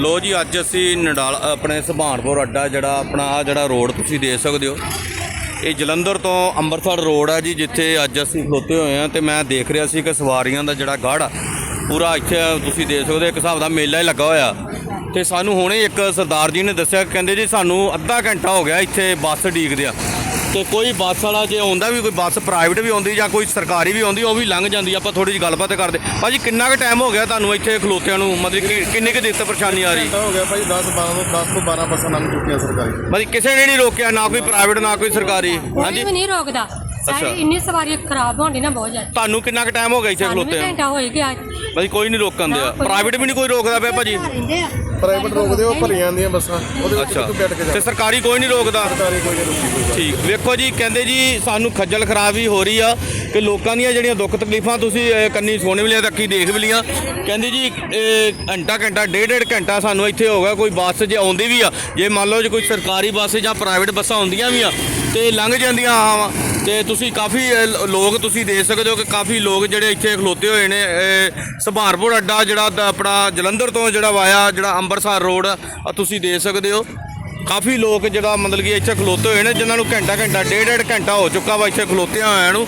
ਲੋ ਜੀ, ਅੱਜ ਅਸੀਂ ਨਡਾਲ, ਆਪਣੇ ਸੁਭਾਨਪੁਰ ਅੱਡਾ ਜਿਹੜਾ ਆਪਣਾ ਆ ਜਿਹੜਾ ਰੋਡ ਤੁਸੀਂ ਦੇਖ ਸਕਦੇ ਹੋ। ਇਹ ਜਲੰਧਰ ਤੋਂ ਅੰਮ੍ਰਿਤਸਰ ਰੋਡ ਆ ਜੀ, ਜਿੱਥੇ ਅੱਜ ਅਸੀਂ ਖਲੋਤੇ ਹੋਏ ਆ ਤੇ ਮੈਂ ਦੇਖ ਰਿਹਾ ਸੀ ਕਿ ਸਵਾਰੀਆਂ ਦਾ ਜਿਹੜਾ ਗੜ ਆ ਪੂਰਾ ਇੱਥੇ ਤੁਸੀਂ ਦੇਖ ਸਕਦੇ ਹੋ, ਇੱਕ ਹਿਸਾਬ ਦਾ ਮੇਲਾ ਹੀ ਲੱਗਾ ਹੋਇਆ। ਤੇ ਸਾਨੂੰ ਹੁਣੇ ਇੱਕ ਸਰਦਾਰ ਜੀ ਨੇ ਦੱਸਿਆ, ਕਹਿੰਦੇ ਜੀ ਸਾਨੂੰ ਅੱਧਾ ਘੰਟਾ ਹੋ ਗਿਆ ਇੱਥੇ ਬੱਸ ਡੀਕਦੇ ਆ ਤੇ ਕੋਈ ਬੱਸ ਵਾਲਾ ਜੇ ਆਉਂਦਾ ਵੀ ਕੋਈ ਬੱਸ ਪ੍ਰਾਈਵੇਟ ਵੀ ਆਉਂਦੀ ਜਾਂ ਕੋਈ ਸਰਕਾਰੀ ਵੀ ਆਉਂਦੀ ਉਹ ਵੀ ਲੰਘ ਜਾਂਦੀ ਆਪਾਂ ਥੋੜੀ ਜਿਹੀ ਗੱਲਬਾਤ ਕਰਦੇ। ਭਾਜੀ ਕਿੰਨਾ ਕੁ ਟਾਈਮ ਹੋ ਗਿਆ ਤੁਹਾਨੂੰ ਇੱਥੇ ਖਲੋਤਿਆਂ ਨੂੰ? ਮਤਲਬ ਕਿ ਕਿੰਨੀ ਕੁ ਦਿੱਕਤ ਪਰੇਸ਼ਾਨੀ ਆ ਰਹੀ? ਘੰਟਾ ਹੋ ਗਿਆ ਭਾਈ 10 12 10 ਤੋਂ 12 ਬੱਸਾਂ ਲੰਘ ਚੁੱਕੀਆਂ ਸਰਕਾਰੀ। ਮਤਲਬ ਕਿਸੇ ਨੇ ਨਹੀਂ ਰੋਕਿਆ ਨਾ ਕੋਈ ਪ੍ਰਾਈਵੇਟ ਨਾ ਕੋਈ ਸਰਕਾਰੀ। ਕੋਈ ਵੀ ਨਹੀਂ ਰੋਕਦਾ। ਅੱਛਾ। ਸਾਡੀ ਇੰਨੀ ਸਵਾਰੀ ਖਰਾਬ ਹੋਣੀ ਨਾ ਬਹੁਤ ਜ਼ਿਆਦਾ। ਤੁਹਾਨੂੰ ਕਿੰਨਾ ਕੁ ਟਾਈਮ ਹੋ ਗਿਆ ਇੱਥੇ ਵੀ ਖਲੋਤਿਆਂ ਘੰਟਾ ਹੋ ਗਿਆ ਭਾਜੀ ਕੋਈ ਨਹੀਂ ਰੋਕਣ ਦਿਆ। ਪ੍ਰਾਈਵੇਟ ਵੀ ਨਹੀਂ ਕੋਈ ਰੋਕਦਾ ਪਿਆ ਭਾਜੀ। ਰਹਿੰਦੇ ਆ। ਪ੍ਰਾਈਵੇਟ ਰੋਕਦੇ ਉਹ ਭਰੀਆਂ ਜਾਂਦੀਆਂ ਬੱਸਾਂ ਉਹਦੇ ਵਿੱਚ ਅੱਛਾ। ਤੂੰ ਬੈਠ ਕੇ ਜਾ ਤੇ ਸਰਕਾਰੀ ਕੋਈ ਨਹੀਂ ਰੋਕਦਾ? ਸਰਕਾਰੀ ਕੋਈ ਨਹੀਂ ਰੁਕੀ ਕੋਈ ਠੀਕ। ਵੇਖੋ ਜੀ ਕਹਿੰਦੇ ਜੀ ਸਾਨੂੰ ਖੱਜਲ ਖਰਾਬੀ ਹੋ ਰਹੀ ਆ ਕਿ ਲੋਕਾਂ ਦੀਆਂ ਜਿਹੜੀਆਂ ਦੁੱਖ ਤਕਲੀਫਾਂ ਤੁਸੀਂ ਅਹ, ਕੰਨੀ ਸੁਣ ਵੀ ਲਿਆ ਤੇ ਅੱਖੀ ਦੇਖ ਵੀ ਲੀਆਂ ਕਹਿੰਦੇ ਜੀ ਇਹ ਘੰਟਾ ਘੰਟਾ ਡੇਢ ਡੇਢ ਘੰਟਾ ਸਾਨੂੰ ਇੱਥੇ ਹੋ ਗਿਆ ਕੋਈ ਬੱਸ ਜੇ ਆਉਂਦੀ ਵੀ ਆ। ਜੇ ਮੰਨ ਲਓ ਜੇ ਕੋਈ ਸਰਕਾਰੀ ਬੱਸ ਜਾਂ ਪ੍ਰਾਈਵੇਟ ਬੱਸਾਂ ਆਉਂਦੀਆਂ ਵੀ ਆ ਤੇ ਲੰਘ ਜਾਂਦੀਆਂ ਆ ਵਾ ਤੇ ਤੁਸੀਂ ਕਾਫੀ ਅਹ, ਲੋਕ ਤੁਸੀਂ ਦੇਖ ਸਕਦੇ ਹੋ ਕਿ ਕਾਫੀ ਲੋਕ ਜਿਹੜੇ ਇੱਥੇ ਖਲੋਤੇ ਹੋਏ ਨੇ ਇਹ ਸੁਭਾਨਪੁਰ ਅੱਡਾ ਜਿਹੜਾ ਦ- ਆਪਣਾ ਜਲੰਧਰ ਤੋਂ ਜਿਹੜਾ ਵਾਇਆ ਜਿਹੜਾ ਅੰਮ੍ਰਿਤਸਰ ਰੋਡ ਆ ਤੁਸੀਂ ਦੇਖ ਸਕਦੇ ਹੋ। ਕਾਫੀ ਲੋਕ ਜਿਹੜਾ ਮਤਲਬ ਕਿ ਇੱਥੇ ਖਲੋਤੇ ਹੋਏ ਨੇ ਜਿਨ੍ਹਾਂ ਨੂੰ ਘੰਟਾ ਘੰਟਾ ਡੇਢ ਡੇਢ ਘੰਟਾ ਹੋ ਚੁੱਕਾ ਵਾ ਇੱਥੇ ਖਲੋਤਿਆਂ ਹੋਇਆਂ ਨੂੰ।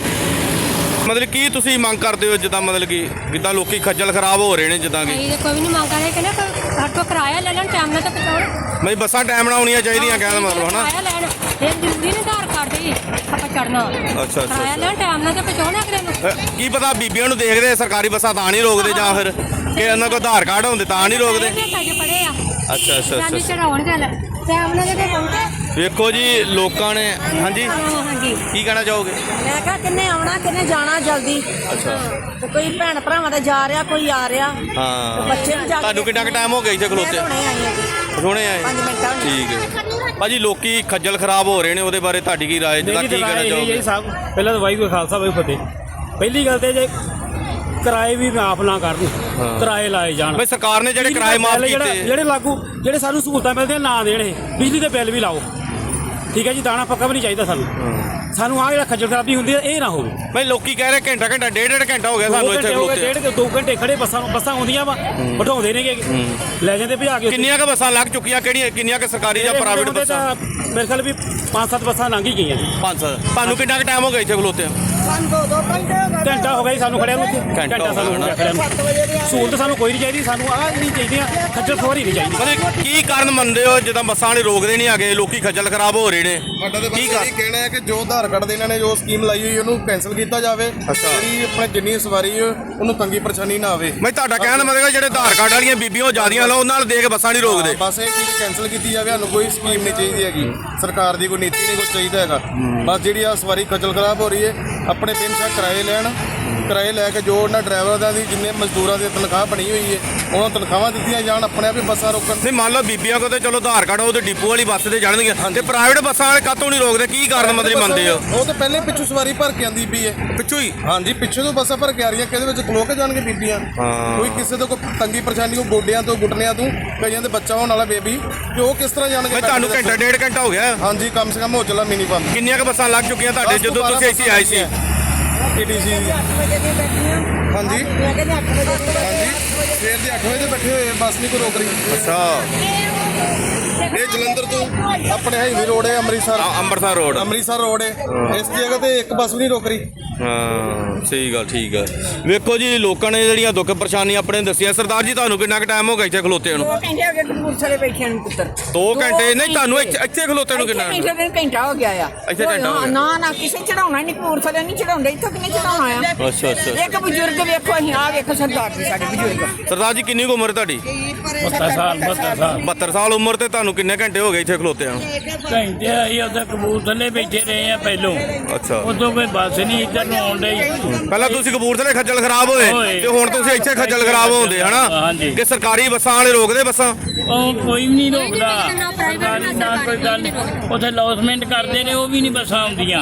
ਮਤਲਬ ਕੀ ਤੁਸੀਂ ਮੰਗ ਕਰਦੇ ਹੋ ਜਿੱਦਾਂ ਮਤਲਬ ਕਿ ਜਿੱਦਾਂ ਲੋਕੀ ਖੱਜਲ ਖਰਾਬ ਹੋ ਰਹੇ ਨੇ ਜਿੱਦਾਂ ਕਿ? ਤੇ ਕੋਈ ਵੀ ਨਹੀਂ ਮੰਗ ਰਹੇ ਕਹਿੰਦੇ ਸਾਡੇ ਤੋਂ ਕਿਰਾਇਆ ਲੈ ਲੈਣ ਟਾਈਮ ਨਾਲ ਤਾਂ ਪਹੁੰਚਾਉਣ ਮਤਲਬ ਬੱਸਾਂ ਟਾਈਮ ਨਾਲ ਆਉਣੀਆਂ ਚਾਹੀਦੀਆਂ ਕਹਿਣ ਦਾ ਮਤਲਬ ਹਨਾ? ਕਿਰਾਇਆ ਲੈਣ ਇਹ ਜ਼ਰੂਰੀ ਨਹੀਂ ਆਧਾਰ ਕਾਰਡ ਦੇ ਆਪਾਂ ਚੜਨਾ ਅੱਛਾ, ਅੱਛਾ, ਕਿਰਾਇਆ ਲੈਣ ਟਾਈਮ ਨਾਲ ਤਾਂ ਪਹੁੰਚਾਉਣਾ ਅਗਲੇ ਨੂੰ ਕੀ ਪਤਾ ਬੀਬੀਆਂ ਨੂੰ ਦੇਖਦੇ ਸਰਕਾਰੀ ਬੱਸਾਂ ਤਾਂ ਨਹੀਂ ਰੋਕਦੇ ਜਾਂ ਫਿਰ ਕਿ ਉਹਨਾਂ ਕੋਲ ਆਧਾਰ ਕਾਰਡ ਹੁੰਦੇ ਤਾਂ ਨਹੀਂ ਰੋਕਦੇ? ਪੜੇ ਆ। ਅੱਛਾ ਅੱਛਾ ਅੱਛਾ ਚੜਾਉਣ ਚੱਲ। ਟਾਈਮ ਨਾਲ ਤੇ ਪਹੁੰਚੇ ਵੇਖੋ ਜੀ ਲੋਕਾਂ ਨੇ ਹਾਂਜੀ? ਹਾਂਜੀ। ਕੀ ਕਹਿਣਾ ਚਾਹੋਗੇ? ਮੈਂ ਕਿਹਾ ਕਿੰਨੇ ਆਉਣਾ ਕਿੰਨੇ ਜਾਣਾ ਜਲਦੀ। ਅੱਛਾ। ਤੇ ਕੋਈ ਭੈਣ ਭਰਾਵਾਂ ਦਾ ਜਾ ਰਿਹਾ ਕੋਈ ਆ ਰਿਹਾ। ਹਾਂ। ਬੱਚੇ ਵੀ ਜਾ ਤੁਹਾਨੂੰ ਕਿੰਨਾ ਕੁ ਟਾਈਮ ਹੋ ਗਿਆ ਇੱਥੇ ਖਲੋਤੇ? ਮੈਂ ਹੁਣੇ ਆਈ ਹਾਂ ਜੀ। ਹੁਣੇ ਆਏ? ਪੰਜ ਮਿੰਟਾਂ। ਠੀਕ ਹੈ ਭਾਜੀ ਲੋਕੀ ਖੱਜਲ ਖਰਾਬ ਹੋ ਰਹੇ ਨੇ ਉਹਦੇ ਬਾਰੇ ਤੁਹਾਡੀ ਕੀ ਰਾਏ ਜਿਹਦਾ ਕੀ ਕਹਿਣਾ ਚਾਹੋਗੇ ਜੀ ਸਾਹਿਬ ਪਹਿਲਾਂ ਤਾਂ ਵਾਹਿਗੁਰੂ ਖਾਲਸਾ ਵਾਹਿਗੁਰੂ ਫਤਿਹ। ਪਹਿਲੀ ਗੱਲ ਤੇ ਜੇ ਕਿਰਾਏ ਵੀ ਮਾਫ ਨਾ ਕਰਨ ਕਿਰਾਏ ਲਾਏ ਜਾਣ। ਬਈ ਸਰਕਾਰ ਨੇ ਜਿਹੜੇ ਕਿਰਾਏ ਮਾਫ ਕੀਤੇ। ਜਿਹੜੇ ਲਾਗੂ ਜਿਹੜੇ ਸਾਨੂੰ ਸਹੂਲਤਾਂ ਮਿਲਦੀਆਂ ਨਾ ਦੇਣ ਇਹ। ਬਿਜਲੀ ਦੇ ਬਿੱਲ ਵੀ ਲਾਓ। ਠੀਕ ਹੈ ਜੀ ਦਾਣਾ ਪੱਕਾ ਵੀ ਨਹੀਂ ਚਾਹੀਦਾ ਸਾਨੂੰ। ਸਾਨੂੰ ਆਹ ਜਿਹੜਾ ਖੱਜਲ ਖਰਾਬੀ ਹੁੰਦੀ ਹੈ ਇਹ ਨਾ ਹੋਵੇ। ਬਈ ਲੋਕੀ ਕਹਿ ਰਹੇ ਘੰਟਾ ਘੰਟਾ ਡੇਢ ਡੇਢ ਘੰਟਾ ਹੋ ਗਿਆ ਸਾਨੂੰ ਇੱਥੇ ਖਲੋਤੇ। ਡੇਢ ਕੇ ਦੋ ਘੰਟੇ ਖੜੇ ਬੱਸਾਂ ਨੂੰ ਬੱਸਾਂ ਆਉਂਦੀਆਂ ਵਾ ਬਿਠਾਉਂਦੇ ਨੇਗੇ ਲੈ ਜਾਂਦੇ ਭਜਾ ਕੇ। ਕਿੰਨੀਆਂ ਕ ਬੱਸਾਂ ਲੱਗ ਚੁੱਕੀਆਂ ਕਿਹੜੀਆਂ ਕਿੰਨੀਆਂ ਕ ਸਰਕਾਰੀ ਜਾਂ ਪ੍ਰਾਈਵੇਟ ਬੱਸਾਂ? ਮੇਰੇ ਖਿਆਲ ਵੀ ਪੰਜ ਸੱਤ ਬੱਸਾਂ ਲੰਘ ਹੀ ਗਈਆਂ ਜੀ। ਪੰਜ ਸੱਤ। ਤੁਹਾਨੂੰ ਕਿੰਨਾ ਕ ਟਾਈਮ ਹੋ ਗਿਆ ਇੱਥੇ ਖਲੋਤੇ ਘੰਟਾ ਹੋ ਗਿਆ ਜੀ ਸਾਨੂੰ ਖੜਿਆ ਨੂੰ ਇੱਥੇ। ਘੰਟਾ ਹੋ ਸਾਨੂੰ ਹੋ ਗਿਆ ਖੜਿਆ ਨੂੰ। ਸਹੂਲਤ ਸਾਨੂੰ ਕੋਈ ਨਹੀਂ ਚਾਹੀਦੀ ਸਾਨੂੰ ਆਹ ਨਹੀਂ ਚਾਹੀਦੀਆਂ ਖੱਜਲ ਖੁਆਰੀ ਨਹੀਂ ਚਾਹੀਦੀ। ਮਤਲਬ ਕੀ ਕਾਰਨ ਮੰਨਦੇ ਹੋ? ਜਦੋਂ ਬੱਸਾਂ ਵਾਲੇ ਰੋਕਦੇ ਨਹੀਂ ਆਗੇ ਲੋਕੀ ਖੱਜਲ ਖਰਾਬ ਹੋ ਰਹੇ ਨੇ। ਸਾਡਾ ਤਾਂ ਬਸ ਕੀ ਕਰ ਇਹ ਕਹਿਣਾ ਹੈ ਕਿ ਜੋ ਆਧਾਰ ਕਾਰਡ ਦੇ ਇਹਨਾਂ ਨੇ ਜੋ ਸਕੀਮ ਲਾਈ ਹੋਈ ਉਹਨੂੰ ਕੈਨਸਲ ਕੀਤਾ ਜਾਵੇ। ਜਿਹੜੀ ਆਪਣੇ ਜਿੰਨੀ ਸਵਾਰੀ ਹੈ, ਉਹਨੂੰ ਤੰਗੀ ਪਰੇਸ਼ਾਨੀ ਨਾ ਆਵੇ। ਮੈਂ ਤੁਹਾਡਾ ਕਹਿਣ ਦਾ ਮਤਲਬ ਹੈ ਜਿਹੜੇ ਆਧਾਰ ਕਾਰਡ ਵਾਲੀਆਂ ਬੀਬੀਆਂ ਉਹ ਜਿਆਦੀਆਂ ਲਓ ਉਹਨਾਂ ਨਾਲ ਦੇ ਕੇ ਬੱਸਾਂ ਨਹੀਂ ਰੋਕਦੇ। ਬਸ ਇਹ ਚੀਜ਼ ਕੈਨਸਲ ਕੀਤੀ ਜਾਵੇ ਸਾਨੂੰ ਕੋਈ ਸਕੀਮ ਨਹੀਂ ਚਾਹੀਦੀ ਹੈਗੀ। ਸਰਕਾਰ ਦੀ ਕੋਈ ਨੀਤੀ ਨਹੀਂ ਕੁਝ ਚਾਹੀਦਾ ਹੈਗਾ। ਬਸ ਜਿਹੜੀ ਆ ਸਵਾਰੀ ਖੱਜਲ ਖਰਾਬ ਹੋ ਰਹੀ ਹੈ, ਆਪਣੇ ਤਿੰਨ ਚਾਰ ਕਿਰਾਏ ਲੈਣ ਕਿਰਾਏ ਲੈ ਕੇ ਜੋ ਉਹਨਾਂ ਡਰਾਈਵਰਾਂ ਦਾ ਦੀ ਜਿੰਨੇ ਮਜ਼ਦੂਰਾਂ ਦੀ ਤਨਖਾਹ ਬਣੀ ਹੋਈ ਹੈ ਉਹਨਾਂ ਤਨਖਾਹਾਂ ਦਿੱਤੀਆਂ ਜਾਣ ਆਪਣੇ ਆਪ ਹੀ ਬੱਸਾਂ ਰੋਕਣ। ਨਹੀਂ ਮੰਨ ਲਓ ਬੀਬੀਆਂ ਕੋ ਤੇ ਚਲੋ ਆਧਾਰ ਕਾਰਡ ਉਹ ਤੇ ਡਿਪੂ ਵਾਲੀ ਬੱਸ ਤੇ ਚੜਨਗੀਆਂ ਤੇ ਪ੍ਰਾਈਵੇਟ ਬੱਸਾਂ ਵਾਲੇ ਕਾਤੋਂ ਨਹੀਂ ਰੋਕਦੇ? ਕੀ ਕਾਰਨ ਮਤਲਬ ਮੰਨਦੇ ਹੋ? ਉਹ ਤਾਂ ਪਹਿਲੇ ਪਿੱਛੋਂ ਸਵਾਰੀ ਭਰ ਕੇ ਆਂਦੀ ਪਈ ਹੈ ਪਿੱਛੋਂ ਹੀ? ਹਾਂਜੀ ਪਿੱਛੇ ਤੋਂ ਬੱਸਾਂ ਭਰ ਕੇ ਆ ਰਹੀਆਂ ਕਿਹਦੇ ਵਿੱਚ ਖਲੋ ਕੇ ਜਾਣਗੇ ਬੀਬੀਆਂ? ਹਾਂ। ਕੋਈ ਕਿਸੇ ਤੋਂ ਕੋਈ ਤੰਗੀ ਪਰੇਸ਼ਾਨੀ ਕੋ ਗੋਡਿਆਂ ਤੋਂ ਗੁੱਟਨਿਆਂ ਤੋਂ ਕਈਆਂ ਦੇ ਬੱਚਾ ਹੋਣ ਵਾਲਾ ਬੇਬੀ ਤੇ ਉਹ ਕਿਸ ਤਰ੍ਹਾਂ ਜਾਣਗੇ ਤੁਹਾਨੂੰ ਘੰਟਾ ਡੇਢ ਘੰਟਾ ਹੋ ਗਿਆ। ਹਾਂਜੀ ਕਮ ਸੇ ਕਮ ਹੋ ਚੱਲਾ ਬੰਦ ਕਿੰਨੀਆਂ ਕ ਬੱਸਾਂ ਲੱਗ ਚੁੱਕੀਆਂ ਤੁਹਾਡੇ ਜਦੋਂ ਤੁਸੀਂ ਇੱਥੇ ਆਏ ਸੀ? ਏਡੀਸੀ ਹਾਂਜੀ। ਮੈਂ ਕਹਿੰਦੀ 8 ਵਜੇ ਦੀ ਹਾਂਜੀ। ਸਵੇਰ ਦੇ 8 ਵਜੇ ਬੈਠੇ ਹੋਏ ਆ, ਬੱਸ ਨਹੀਂ ਕੋ ਰੋਕ ਰਹੀ। ਅੱਛਾ। ਇਹ ਜਲੰਧਰ ਤੋਂ ਆਪਣੇ ਹਾਈਵੇ ਰੋਡ ਹੈ ਅੰਮ੍ਰਿਤਸਰ। ਆ- ਅੰਮ੍ਰਿਤਸਰ ਰੋਡ। ਅੰਮ੍ਰਿਤਸਰ ਰੋਡ ਹੈ। ਇਸ ਜਗ੍ਹਾ ਤੇ ਇੱਕ ਬੱਸ ਵੀ ਨਹੀਂ ਰੋਕ ਰਹੀ। ਹਾਂ ਸਹੀ ਗੱਲ ਠੀਕ ਆ। ਵੇਖੋ ਜੀ ਲੋਕਾਂ ਨੇ ਜਿਹੜੀਆਂ ਦੁੱਖ ਪਰੇਸ਼ਾਨੀਆਂ ਆਪਣੇ ਦੱਸੀਆਂ। ਸਰਦਾਰ ਜੀ ਤੁਹਾਨੂੰ ਕਿੰਨਾ ਕੁ ਟਾਈਮ ਹੋ ਗਿਆ ਇੱਥੇ ਖਲੋਤੇ ਨੂੰ? ਘੰਟੇ ਹੋ ਗਏ ਕਪੂਰਥਲੇ ਬੈਠਿਆਂ ਨੂੰ ਪੁੱਤਰ। 2 ਘੰਟੇ? ਨਹੀਂ ਤੁਹਾਨੂੰ ਇੱਥੇ ਇੱਥੇ ਖਲੋਤੇ ਨੂੰ ਕਿੰਨਾ ਘੰਟੇ ਦੇ ਘੰਟਾ ਹੋ ਗਿਆ ਆ। ਇੱਥੇ ਘੰਟਾ ਹੋ ਗਿਆ। ਨਾ ਨਾ ਕਿਸੇ ਚੜਾਉਣਾ ਨਹੀਂ ਕਪੂਰਥਲੇ ਨਹੀਂ ਚੜਾਉਂਦੇ ਇੱਥੋਂ ਕਿੰਨੇ ਚੜਾਉਣਾ ਆ? ਅੱਛਾ ਅੱਛਾ ਇੱਕ ਬਜ਼ੁਰਗ ਵੇਖੋ ਅਸੀਂ ਆ ਵੇਖੋ ਸਰਦਾਰ ਜੀ ਸਾਡੇ ਬਜ਼ੁਰਗ। ਸਰਦਾਰ ਜੀ ਕਿੰਨੀ ਕੁ ਉਮਰ ਤੁਹਾਡੀ? 72 ਸਾਲ 72 ਸਾਲ। 72 ਸਾਲ ਉਮਰ ਤੇ ਤੁਹਾਨੂੰ ਕਿੰਨੇ ਘੰਟੇ ਹੋ ਗਏ ਇੱਥੇ ਖਲੋਤਿਆਂ ਨੂੰ ਘੰਟੇ ਅਸੀਂ ਉਹਦੇ ਕਬੂਤਰਲੇ ਬੈਠੇ ਰਹੇ ਆ ਪਹਿਲੋਂ। ਅੱਛਾ। ਉਦੋਂ ਕੋਈ ਬੱਸ ਨਹੀਂ ਇੱਧਰ ਨੂੰ ਆਉਣ ਡਈ। ਪਹਿਲਾਂ ਤੁਸੀਂ ਕਪੂਰਥਲੇ ਖੱਜਲ ਖਰਾਬ ਹੋਏ ਹੋਏ। ਤੇ ਹੁਣ ਤੁਸੀਂ ਇੱਥੇ ਖੱਜਲ ਖਰਾਬ ਹੋਉਂਦੇ ਹਨਾ? ਹਾਂਜੀ। ਕਿ ਸਰਕਾਰੀ ਬੱਸਾਂ ਵਾਲੇ ਰੋਕਦੇ ਬੱਸਾਂ? ਉਹ ਕੋਈ ਵੀ ਨਹੀਂ ਰੋਕਦਾ। ਸਰਕਾਰੀ ਨਾ ਕੋਈ ਗੱਲ ਉਥੇ ਲੌਸਮੈਂਟ ਕਰਦੇ ਨੇ ਉਹ ਵੀ ਨਹੀਂ ਬੱਸਾਂ ਆਉਂਦੀਆਂ।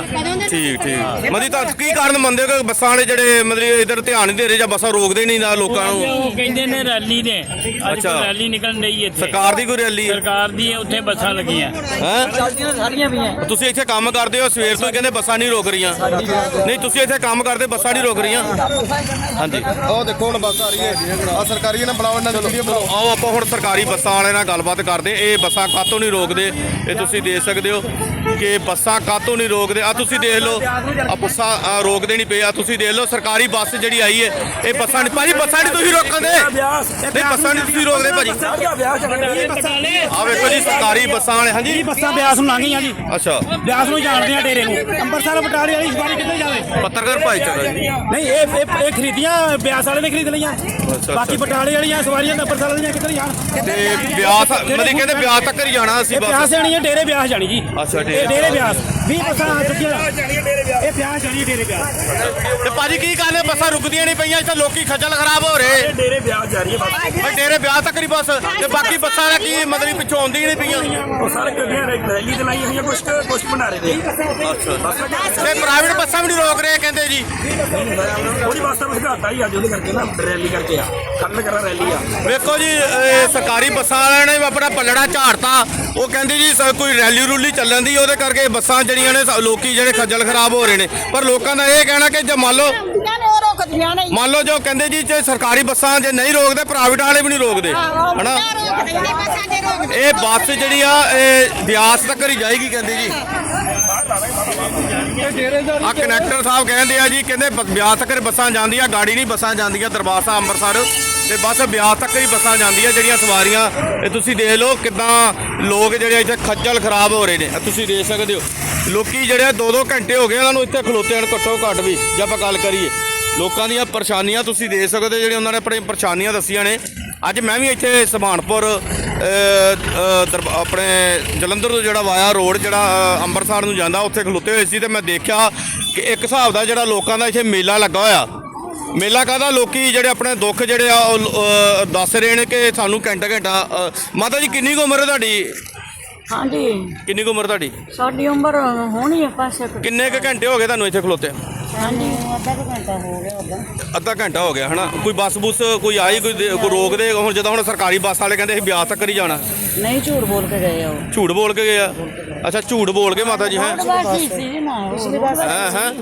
ਠੀਕ ਠੀਕ। ਮਦੀ ਤਾਂ ਕੀ ਕਾਰਨ ਮੰਨਦੇ ਹੋ ਕਿ ਬੱਸਾਂ ਵਾਲੇ ਜਿਹੜੇ ਮਤਲਬ ਇਧਰ ਧਿਆਨ ਨਹੀਂ ਦੇ ਰਹੇ ਜਾਂ ਬੱਸਾਂ ਰੋਕਦੇ ਨਹੀਂ ਨਾ ਲੋਕਾਂ ਨੂੰ? ਉਹ ਕਹਿੰਦੇ ਨੇ ਰੈਲੀ ਨੇ। ਅੱਜ ਅੱਛਾ। ਕੋਈ ਰੈਲੀ ਨਿਕਲਣ ਡਈ ਇੱਥੇ। ਸਰਕਾਰ ਦੀ ਕੋਈ ਰੈਲੀ? ਹੈ ਸਰਕਾਰ ਦੀ ਹੈ, ਉੱਥੇ ਬੱਸਾਂ ਲੱਗੀਆਂ। ਹੈਂ? ਤੁਸੀਂ ਇੱਥੇ ਕੰਮ ਕਰਦੇ ਹੋ ਸਵੇਰ ਤੋਂ ਹੀ ਕਹਿੰਦੇ ਬੱਸਾਂ ਨਹੀਂ ਰੋਕ ਰਹੀਆਂ। ਨਹੀਂ ਤੁਸੀਂ ਇੱਥੇ ਕੰਮ ਕਰਦੇ ਬੱਸਾਂ ਨਹੀਂ ਰੋਕ ਰਹੀਆਂ। ਹਾਂਜੀ। ਉਹ ਦੇਖੋ ਹੁਣ ਬੱਸ ਆ ਰਹੀ ਹੈ। ਆ ਸਰਕਾਰੀ ਨੇ ਬਣਾਓ ਇਹਨਾਂ ਦੀ ਵੀਡੀਓ ਬਣਾਓ ਆਓ ਆਪਾਂ ਹੁਣ ਸਰਕਾਰੀ ਬੱਸਾਂ ਵਾਲਿਆਂ ਨਾਲ ਗੱਲਬਾਤ ਕਰਦੇ ਇਹ ਬੱਸਾਂ ਕਾਤੋਂ ਨਹੀਂ ਰੋਕਦੇ? ਇਹ ਤੁਸੀਂ ਦੇਖ ਸਕਦੇ ਹੋ ਕਿ ਬੱਸਾਂ ਕਾਤੋਂ ਨਹੀਂ ਰੋਕਦੇ? ਆ ਤੁਸੀਂ ਦੇਖ ਲਓ ਆ ਬੱਸਾਂ ਰੋਕਦੇ ਨਹੀਂ ਪਏ। ਆ ਤੁਸੀਂ ਦੇਖ ਲਓ ਸਰਕਾਰੀ ਬੱਸ ਜਿਹੜੀ ਆਈ ਹੈ ਇਹ ਬੱਸਾਂ ਨਹੀਂ ਭਾਜੀ ਬੱਸਾਂ ਨਹੀਂ ਤੁਸੀਂ ਰੋਕਣ ਦੇ ਨਹੀਂ ਬੱਸਾਂ ਨਹੀਂ ਤੁਸੀਂ ਰੋਕਦੇ ਭਾਜੀ। ਆ ਵੇਖੋ ਜੀ ਸਰਕਾਰੀ ਬੱਸਾਂ ਵਾਲੇ ਹਾਂਜੀ? ਬੱਸਾਂ ਬਿਆਸ ਨੂੰ ਲੰਘ ਗਈਆਂ ਜੀ। ਅੱਛਾ। ਬਿਆਸ ਨੂੰ ਜਾਣਦੇ ਆ ਡੇਰੇ ਨੂੰ। ਅੰਮ੍ਰਿਤਸਰ ਬਟਾਲੇ ਵਾਲੀ ਸਵਾਰੀ ਕਿੱਥੇ ਜਾਵੇ? ਪੱਤਰਕਾਰ ਭਾਈਚਾਰਾ ਜੀ। ਨਹੀਂ ਇਹ ਇਹ ਖਰੀਦੀਆਂ ਬਿਆਸ ਵਾਲੇ ਨੇ ਖਰੀਦ ਲਈਆਂ। ਬਾਕੀ ਬਟਾਲੇ ਵਾਲੀਆਂ ਸਵਾਰੀਆਂ ਅੰਮ੍ਰਿਤਸਰ ਵਾਲੀਆਂ ਕਿੱਧਰ ਜਾਣ? ਤੇ ਬਿਆਸ ਮਤਲਬ ਕਹਿੰਦੇ ਬਿਆਸ ਤੱਕ ਹੀ ਜਾਣਾ ਅਸੀਂ ਇਹ ਬਿਆਸ ਬੱਸ ਜਾਣੀ ਹੈ ਡੇਰੇ ਬਿਆਸ ਜਾਣੀ ਜੀ। ਅੱਛਾ, ਡੇਰੇ ਇਹ ਡੇਰੇ ਬਿਆਸ 20 ਬੱਸਾਂ ਆ ਚੁੱਕੀਆਂ। ਇਹ ਬਿਆਸ ਜਾਣੀ ਹੈ ਡੇਰੇ ਬਿਆਸ ਤੇ ਭਾਜੀ ਕੀ ਗੱਲ ਹੈ? ਬੱਸਾਂ ਰੁਕਦੀਆਂ ਨਹੀਂ ਪਈਆਂ ਇੱਥੇ ਲੋਕੀ ਖੱਜਲ ਖਰਾਬ ਹੋ ਰਹੇ। ਡੇਰੇ ਬਿਆਸ ਜਾ ਰਹੀ ਹੈ ਬੱਸ। ਡੇਰੇ ਵਿਆਹ ਤੱਕ ਨਹੀਂ ਬੱਸ। ਤੇ ਬਾਕੀ ਬੱਸਾਂ ਦਾ ਕੀ ਮਤਲਬ ਪਿੱਛੋਂ ਆਉਂਦੀ ਨਹੀਂ ਪਈਆਂ? ਉਹ ਸਾਰੇ ਗੱਡੀਆਂ ਰੈਲੀ ਤੇ ਲਾਈ ਹੋਈਆਂ ਕੁਛ ਕੁਛ ਬਣਾ ਰਹੇ ਨੇ ਤੇ ਪ੍ਰਾਈਵੇਟ ਬੱਸਾਂ ਵੀ ਨਹੀਂ ਰੋਕ ਰਹੇ ਕਹਿੰਦੇ ਜੀ। ਥੋੜੀ ਬੱਸਾਂ ਵਿੱਚ ਘਾਟਾ ਹੀ ਅੱਜ ਉਹਦੇ ਕਰਕੇ ਨਾ ਰੈਲੀ ਕਰਕੇ ਆ। ਕੱਲ ਕਰਾ ਰੈਲੀ ਆ। ਵੇਖੋ ਜੀ ਇਹ ਸਰਕਾਰੀ ਬੱਸਾਂ ਵਾਲਿਆਂ ਨੇ ਆਪਣਾ ਪੱਲੜਾ ਝਾੜਤਾ। ਉਹ ਕਹਿੰਦੇ ਜੀ ਸ- ਕੋਈ ਰੈਲੀ ਰੂਲੀ ਚੱਲਣ ਦੀ ਉਹਦੇ ਕਰਕੇ ਬੱਸਾਂ ਜਿਹੜੀਆਂ ਨੇ ਸ- ਲੋਕੀ ਜਿਹੜੇ ਖੱਜਲ ਖਰਾਬ ਹੋ ਰਹੇ ਨੇ। ਪਰ ਲੋਕਾਂ ਦਾ ਇਹ ਕਹਿਣਾ ਕਿ ਜੇ ਮੰਨ ਲਓ ਉਹ ਰੋਕਦੀਆਂ ਨਹੀਂ। ਮੰਨ ਲਓ ਜੋ ਕਹਿੰਦੇ ਜੀ ਜੇ ਸਰਕਾਰੀ ਬੱਸਾਂ ਜੇ ਨਹੀਂ ਰੋਕਦੇ ਪ੍ਰਾਈਵੇਟ ਵਾਲੇ ਵੀ ਨਹੀਂ ਰੋਕਦੇ। ਹਨਾ? ਰੋਕਦੀਆਂ ਬੱਸਾਂ ਇਹ ਬੱਸ ਜਿਹੜੀ ਆ ਇਹ ਬਿਆਸ ਤੱਕ ਹੀ ਜਾਏਗੀ ਕਹਿੰਦੇ ਜੀ। ਆ ਕਨੈਕਟਰ ਸਾਹਿਬ ਕਹਿੰਦੇ ਆ ਜੀ ਕਹਿੰਦੇ ਬ- ਬਿਆਸ ਤੱਕ ਬੱਸਾਂ ਜਾਂਦੀਆਂ ਗਾੜੀ ਨਹੀਂ ਬੱਸਾਂ ਜਾਂਦੀਆਂ ਦਰਬਾਰ ਸਾਹਿਬ ਅੰਮ੍ਰਿਤਸਰ। ਤੇ ਬਸ ਬਿਆਸ ਤੱਕ ਹੀ ਬੱਸਾਂ ਜਾਂਦੀਆਂ ਜਿਹੜੀਆਂ ਸਵਾਰੀਆਂ। ਇਹ ਤੁਸੀਂ ਦੇਖ ਲਓ ਕਿਦਾਂ ਲੋਕ ਜਿਹੜੇ ਇੱਥੇ ਖੱਜਲ ਖਰਾਬ ਹੋ ਰਹੇ ਨੇ। ਤੁਸੀਂ ਦੇਖ ਸਕਦੇ ਹੋ। ਲੋਕੀ ਜਿਹੜੇ 2-2 ਘੰਟੇ ਹੋ ਗਏ ਉਹਨਾਂ ਨੂੰ ਇੱਥੇ ਖਲੋਤੇ ਹਨ ਘੱਟੋ ਘੱਟ ਵੀ ਜੇ ਆਪਾਂ ਗੱਲ ਕਰੀਏ। ਲੋਕਾਂ ਦੀਆਂ ਪਰੇਸ਼ਾਨੀਆਂ ਤੁਸੀਂ ਦੇਖ ਸਕਦੇ ਹੋ ਜਿਹੜੇ ਉਹਨਾਂ ਨੇ ਆਪਣੀ ਪਰੇਸ਼ਾਨੀਆਂ ਦੱਸੀਆਂ ਨੇ। ਅੱਜ ਮੈਂ ਵੀ ਇੱਥੇ ਸੁਭਾਨਪੁਰ ਅ, ਆਪਣੇ ਜਲੰਧਰ ਤੋਂ ਜਿਹੜਾ ਵਾਇਆ ਰੋਡ ਜਿਹੜਾ ਅੰਮ੍ਰਿਤਸਰ ਨੂੰ ਜਾਂਦਾ ਉੱਥੇ ਖਲੋਤੇ ਹੋਏ ਸੀ ਤੇ ਮੈਂ ਦੇਖਿਆ ਕਿ ਇੱਕ ਹਿਸਾਬ ਦਾ ਜਿਹੜਾ ਲੋਕਾਂ ਦਾ ਇੱਥੇ ਮੇਲਾ ਲੱਗਾ ਹੋਇਆ ਮੇਲਾ ਕਾਹਦਾ? ਲੋਕੀ ਜਿਹੜੇ ਆਪਣੇ ਦੁੱਖ ਜਿਹੜੇ ਆ ਉਹ ਦੱਸ ਰਹੇ ਨੇ ਕਿ ਸਾਨੂੰ ਘੰਟਾ ਘੰਟਾ ਮਾਤਾ ਜੀ ਕਿੰਨੀ ਕੁ ਉਮਰ ਹੈ ਤੁਹਾਡੀ? ਹਾਂਜੀ। ਕਿੰਨੀ ਕੁ ਉਮਰ ਤੁਹਾਡੀ? ਸਾਡੀ ਉਮਰ ਹੋਣੀ ਹੈ ਪਾਸੇ ਕਿੰਨੇ ਕੁ ਘੰਟੇ ਹੋ ਗਏ ਤੁਹਾਨੂੰ ਇੱਥੇ ਖਲੋਤੇ? ਹਾਂਜੀ ਅੱਧਾ ਕੁ ਘੰਟਾ ਹੋ ਗਿਆ ਅੱਧਾ ਅੱਧਾ ਘੰਟਾ ਹੋ ਗਿਆ ਹਨਾ? ਕੋਈ ਬੱਸ ਬੁੱਸ ਕੋਈ ਆਈ ਕੋਈ ਦੇ- ਕੋਈ ਰੋਕਦੇ ਹੁਣ ਜਦੋਂ ਹੁਣ ਸਰਕਾਰੀ ਬੱਸ ਵਾਲੇ ਕਹਿੰਦੇ ਅਸੀਂ ਬਿਆਸ ਤੱਕ ਹੀ ਜਾਣਾ। ਨਹੀਂ ਝੂਠ ਬੋਲ ਕੇ ਗਏ ਆ ਉਹ। ਝੂਠ ਬੋਲ ਕੇ ਗਏ ਆ? ਅੱਛਾ ਝੂਠ ਬੋਲ ਕੇ ਮਾਤਾ ਜੀ ਹੈ? ਬਸ ਸੀ ਨਾ ਹੈ ਹੈ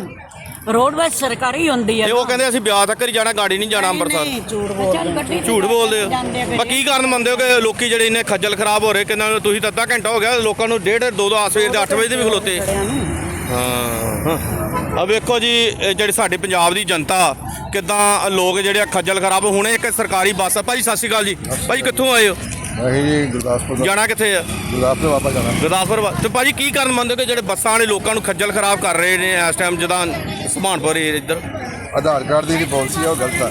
ਰੋਡ ਬੱਸ ਸਰਕਾਰੀ ਹੁੰਦੀ ਹੈ ਤੇ ਉਹ ਕਹਿੰਦੇ ਅਸੀਂ ਬਿਆਸ ਤੱਕ ਹੀ ਜਾਣਾ ਗਾੜੀ ਨਹੀਂ ਜਾਣਾ ਅੰਮ੍ਰਿਤਸਰ। ਝੂਠ ਬੋਲ ਝੂਠ ਬੋਲਦੇ ਹੋ ਪਰ ਕੀ ਕਾਰਨ ਮੰਨਦੇ ਹੋ ਕਿ ਲੋਕੀ ਜਿਹੜੇ ਇੰਨੇ ਖੱਜਲ ਖਰਾਬ ਹੋ ਰਹੇ ਕਿੰਨਾ ਤੁਸੀਂ ਤਾਂ ਅੱਧਾ ਘੰਟਾ ਹੋ ਗਿਆ ਲੋਕਾਂ ਨੂੰ ਡੇਢ ਦੋ ਦੋ ਸਵੇਰ ਦੇ 8 ਵਜੇ ਦੇ ਵੀ ਖਲੋਤੇ। ਹਾਂ। ਆ ਵੇਖੋ ਜੀ ਇਹ ਜਿਹੜੀ ਸਾਡੀ ਪੰਜਾਬ ਦੀ ਜਨਤਾ ਕਿਦਾਂ ਲੋਕ ਜਿਹੜੇ ਆ ਖੱਜਲ ਖਰਾਬ ਹੁਣੇ ਇੱਕ ਸਰਕਾਰੀ ਬੱਸ ਆ। ਭਾਜੀ ਸਤਿ ਸ਼੍ਰੀ ਅਕਾਲ ਜੀ। ਭਾਜੀ ਕਿੱਥੋਂ ਆਏ ਹੋ? ਅਸੀਂ ਜੀ ਗੁਰਦਾਸਪੁਰ ਤੋਂ ਜਾਣਾ ਕਿੱਥੇ ਆ? ਗੁਰਦਾਸਪੁਰ ਵਾਪਸ ਜਾਣਾ। ਗੁਰਦਾਸਪੁਰ ਵਾ- ਤੇ ਭਾਜੀ ਕੀ ਕਾਰਨ ਮੰਨਦੇ ਹੋ ਕਿ ਜਿਹੜੇ ਬੱਸਾਂ ਵਾਲੇ ਲੋਕਾਂ ਨੂੰ ਖੱਜਲ ਖਰਾਬ ਕਰ ਰਹੇ ਨੇ ਇਸ ਟਾਈਮ ਜਦਾਂ ਸੁਭਾਨਪੁਰ ਏਰੀਏ ਇੱਧਰ? ਆਧਾਰ ਕਾਰਡ ਦੀ ਜਿਹੜੀ ਪਾਲਿਸੀ ਆ ਉਹ ਗਲਤ ਆ।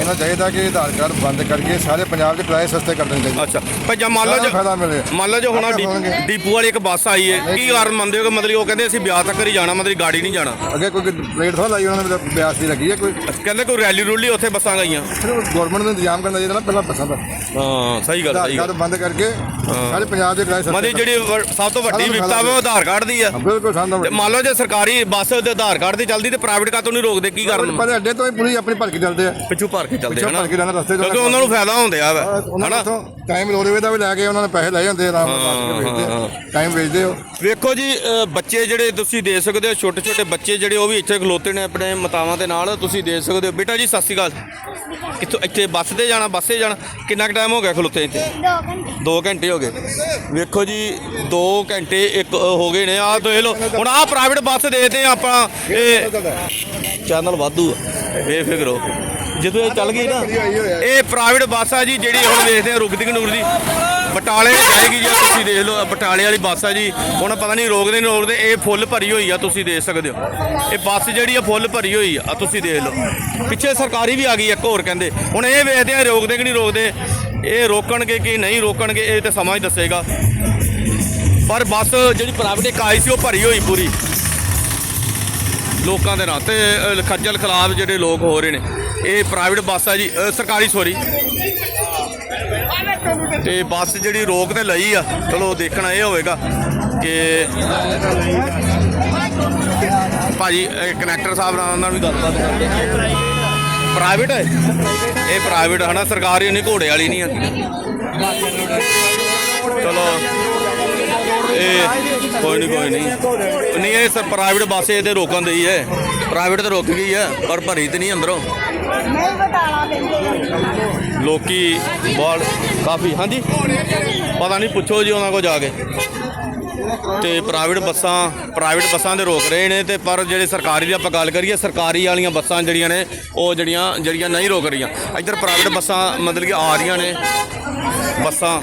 ਇਹਨਾਂ ਚਾਹੀਦਾ ਕਿ ਆਧਾਰ ਕਾਰਡ ਬੰਦ ਕਰਕੇ ਸਾਰੇ ਪੰਜਾਬ 'ਚ ਕਿਰਾਏ ਸਸਤੇ ਕਰ ਦੇਣੇ ਚਾਹੀਦੇ। ਅੱਛਾ ਭਾਈ ਜਾਂ ਮੰਨ ਲਓ ਨੂੰ ਫਾਇਦਾ ਮਿਲੇ। ਜੋ ਮੰਨ ਲਓ ਜੋ ਹੁਣ ਡੀ- ਹੋਣਗੇ। ਡੀਪੂ ਵਾਲੀ ਇੱਕ ਬੱਸ ਆਈ ਹੈ ਕੀ ਕਾਰਨ ਮੰਨਦੇ ਹੋ ਕਿ ਮਤਲਬ ਉਹ ਕਹਿੰਦੇ ਅਸੀਂ ਬਿਆਸ ਤੱਕ ਹੀ ਜਾਣਾ ਮਤਲਬ ਗਾੜੀ ਨਹੀਂ ਜਾਣਾ? ਅੱਗੇ ਕੋਈ ਪਲੇਟ ਥੋੜਾ ਲਾਈ ਉਹਨਾਂ ਨੇ ਬਿਆਸ ਦੀ ਲੱਗੀ ਹੈ ਕੋਈ। ਕਹਿੰਦੇ ਕੋਈ ਰੈਲੀ ਰੂਲੀ ਉੱਥੇ ਬੱਸਾਂ ਗਈਆਂ। ਗਵਰਨਮੈਂਟ ਨੂੰ ਇੰਤਜ਼ਾਮ ਕਰਨਾ ਚਾਹੀਦਾ ਨਾ ਪਹਿਲਾਂ ਬੱਸਾਂ ਦਾ। ਹਾਂ ਸਹੀ ਗੱਲ ਆਧਾਰ ਸਹੀ ਕਾਰਡ ਗੱਲ। ਬੰਦ ਕਰਕੇ ਸਾਰੇ ਪੰਜਾਬ ਦੇ ਕਿਰਾਏ ਸਸਤੇ ਮਤਲਬ ਜਿਹੜੀ ਵ- ਸਭ ਤੋਂ ਵੱਡੀ ਵਿਪਤਾ ਵਾ ਉਹ ਆਧਾਰ ਕਾਰਡ ਦੀ ਆ। ਬਿਲਕੁਲ ਸਾਨੂੰ ਤੇ ਮੰਨ ਲਓ ਜੇ ਸਰਕਾਰੀ ਬੱਸ ਦੇ ਆਧਾਰ ਕਾਰਡ ਤੇ ਚੱਲਦੀ ਤੇ ਪ੍ਰਾਈਵੇਟ ਕਾਤੋਂ ਨਹੀਂ ਰੋਕਦੇ? ਕੀ ਪਰ ਅੱਡੇ ਤੋਂ ਹੀ ਪੂਰੀ ਆਪਣੀ ਭਰ ਕੇ ਚੱਲਦੇ ਆ। ਪਿੱਛੂ ਭਰ ਕੇ ਚੱਲਦੇ ਪਿੱਛੋਂ ਹਨਾ? ਭਰ ਕੇ ਜਾਣਾ ਰਸਤੇ ਕਿਉਂਕਿ ਉਹਨਾਂ ਨੂੰ ਫਾਇਦਾ ਵਾ ਉਹਨਾਂ ਹਨਾ? ਤੋਂ ਟਾਈਮ ਰੋਡਵੇ ਦਾ ਵੀ ਲੈ ਕੇ ਉਹਨਾਂ ਨੇ ਪੈਸੇ ਲੈ ਜਾਂਦੇ ਆ ਆਰਾਮ ਨਾਲ ਵੇਚਦੇ ਟਾਈਮ ਵੇਚਦੇ ਹੋ ਵੇਖੋ ਜੀ ਅ, ਬੱਚੇ ਜਿਹੜੇ ਤੁਸੀਂ ਦੇ ਸਕਦੇ ਹੋ ਛੋਟੇ ਛੋਟੇ ਬੱਚੇ ਜਿਹੜੇ ਉਹ ਵੀ ਇੱਥੇ ਖਲੋਤੇ ਨੇ ਆਪਣੇ ਮਾਤਾਵਾਂ ਦੇ ਨਾਲ ਤੁਸੀਂ ਦੇ ਸਕਦੇ ਹੋ। ਬੇਟਾ ਜੀ ਸਤਿ ਸ਼੍ਰੀ ਅਕਾਲ। ਕਿੱਥੋਂ ਇੱਥੇ ਬੱਸ ਤੇ ਜਾਣਾ ਬੱਸੇ ਜਾਣਾ ਕਿੰਨਾ ਕੁ ਟਾਈਮ ਹੋ ਗਿਆ ਖਲੋਤੇ ਇੱਥੇ? 2 ਘੰਟੇ। ਹੋ ਗਏ। ਵੇਖੋ ਜੀ 2 ਘੰਟੇ ਇੱਕ ਅ, ਹੋ ਗਏ ਨੇ। ਆਹ ਦੇਖ ਲਓ ਹੁਣ ਆਹ ਪ੍ਰਾਈਵੇਟ ਬੱਸ ਦੇਖਦੇ ਆ ਆਪਾਂ ਇਹ ਚੈਨਲ ਵਾਧੂ ਆ। ਬੇਫਿਕਰ ਹੋ ਜਦੋਂ ਇਹ ਚੱਲ ਗਈ ਨਾ, ਇਹ ਪ੍ਰਾਈਵੇਟ ਬੱਸ ਆ ਜੀ ਜਿਹੜੀ ਹੁਣ ਵੇਖਦੇ ਆ, ਰੁਕਦੀ ਕਿ ਨੂਰਦੀ ਬਟਾਲੇ ਜਾਏਗੀ ਜੀ, ਤੁਸੀਂ ਦੇਖ ਲਓ, ਬਟਾਲੇ ਵਾਲੀ ਬੱਸ ਆ ਜੀ। ਹੁਣ ਪਤਾ ਨਹੀਂ ਰੋਕਦੇ ਨਹੀਂ ਰੋਕਦੇ, ਇਹ ਫੁੱਲ ਭਰੀ ਹੋਈ ਆ, ਤੁਸੀਂ ਦੇਖ ਸਕਦੇ ਹੋ। ਇਹ ਬੱਸ ਜਿਹੜੀ ਆ, ਫੁੱਲ ਭਰੀ ਹੋਈ ਆ ਤੁਸੀਂ ਦੇਖ ਲਓ। ਪਿੱਛੇ ਸਰਕਾਰੀ ਵੀ ਆ ਗਈ ਇੱਕ ਹੋਰ ਕਹਿੰਦੇ, ਹੁਣ ਇਹ ਵੇਖਦੇ ਆ, ਰੋਕਦੇ ਕਿ ਨਹੀਂ ਰੋਕਦੇ, ਇਹ ਰੋਕਣਗੇ ਕਿ ਨਹੀਂ ਰੋਕਣਗੇ, ਇਹ ਤੇ ਸਮਾਂ ਹੀ ਦੱਸੇਗਾ। ਪਰ ਬੱਸ ਜਿਹੜੀ ਪ੍ਰਾਈਵੇਟ ਇੱਕ ਸੀ, ਉਹ ਭਰੀ ਹੋਈ ਪੂਰੀ। ਲੋਕਾਂ ਦੇ ਨਾਲ ਤੇ ਅ, ਖੱਜਲ ਖਲਾਬ ਜਿਹੜੇ ਲੋਕ ਹੋ ਰਹੇ ਨੇ। ਇਹ ਪ੍ਰਾਈਵੇਟ ਬੱਸ ਆ ਜੀ ਅ, ਸਰਕਾਰੀ ਸੋਰੀ ਤੇ ਬੱਸ ਜਿਹੜੀ ਰੋਕ ਤੇ ਲਈ ਆ ਚਲੋ ਦੇਖਣਾ ਇਹ ਹੋਵੇਗਾ ਕਿ ਭਾਜੀ ਕਨੈਕਟਰ ਸਾਹਿਬ ਨਾਲ ਉਹਨਾਂ ਨਾਲ ਵੀ ਗੱਲਬਾਤ ਕਰਦੇ ਪ੍ਰਾਈਵੇਟ ਹੈ ਇਹ? ਪ੍ਰਾਈਵੇਟ ਹਨਾ? ਸਰਕਾਰੀ ਨਹੀਂ ਘੋੜੇ ਵਾਲੀ ਨਹੀਂ ਹੈ ਚਲੋ। ਇਹ ਕੋਈ ਨਹੀਂ ਕੋਈ ਨਹੀਂ ਨਹੀਂ, ਇਹ ਸਰ ਪ੍ਰਾਈਵੇਟ ਬੱਸ ਇਹਦੇ ਰੋਕਣ ਦੀ ਹੈ। ਪ੍ਰਾਈਵੇਟ ਤੇ ਰੁਕ ਗਈ ਹੈ, ਪਰ ਭਰੀ ਤੇ ਨਹੀਂ ਅੰਦਰੋਂ। ਲੋਕੀ ਬਹੁਤ ਕਾਫੀ, ਹਾਂਜੀ? ਪਤਾ ਨਹੀਂ ਪੁੱਛੋ ਜੀ ਉਹਨਾਂ ਕੋਲ ਜਾ ਕੇ। ਤੇ ਪ੍ਰਾਈਵੇਟ ਬੱਸਾਂ ਪ੍ਰਾਈਵੇਟ ਬੱਸਾਂ ਦੇ ਰੋਕ ਰਹੇ ਨੇ ਤੇ ਪਰ ਜਿਹੜੇ ਸਰਕਾਰੀ ਦੀ ਆਪਾਂ ਗੱਲ ਕਰੀਏ, ਸਰਕਾਰੀ ਵਾਲੀਆਂ ਬੱਸਾਂ ਜਿਹੜੀਆਂ ਨੇ, ਉਹ ਜਿਹੜੀਆਂ ਜਿਹੜੀਆਂ ਨਹੀਂ ਰੋਕ ਰਹੀਆਂ। ਇੱਧਰ ਪ੍ਰਾਈਵੇਟ ਬੱਸਾਂ ਮਤਲਬ ਕਿ ਆ ਰਹੀਆਂ ਨੇ। ਬੱਸਾਂ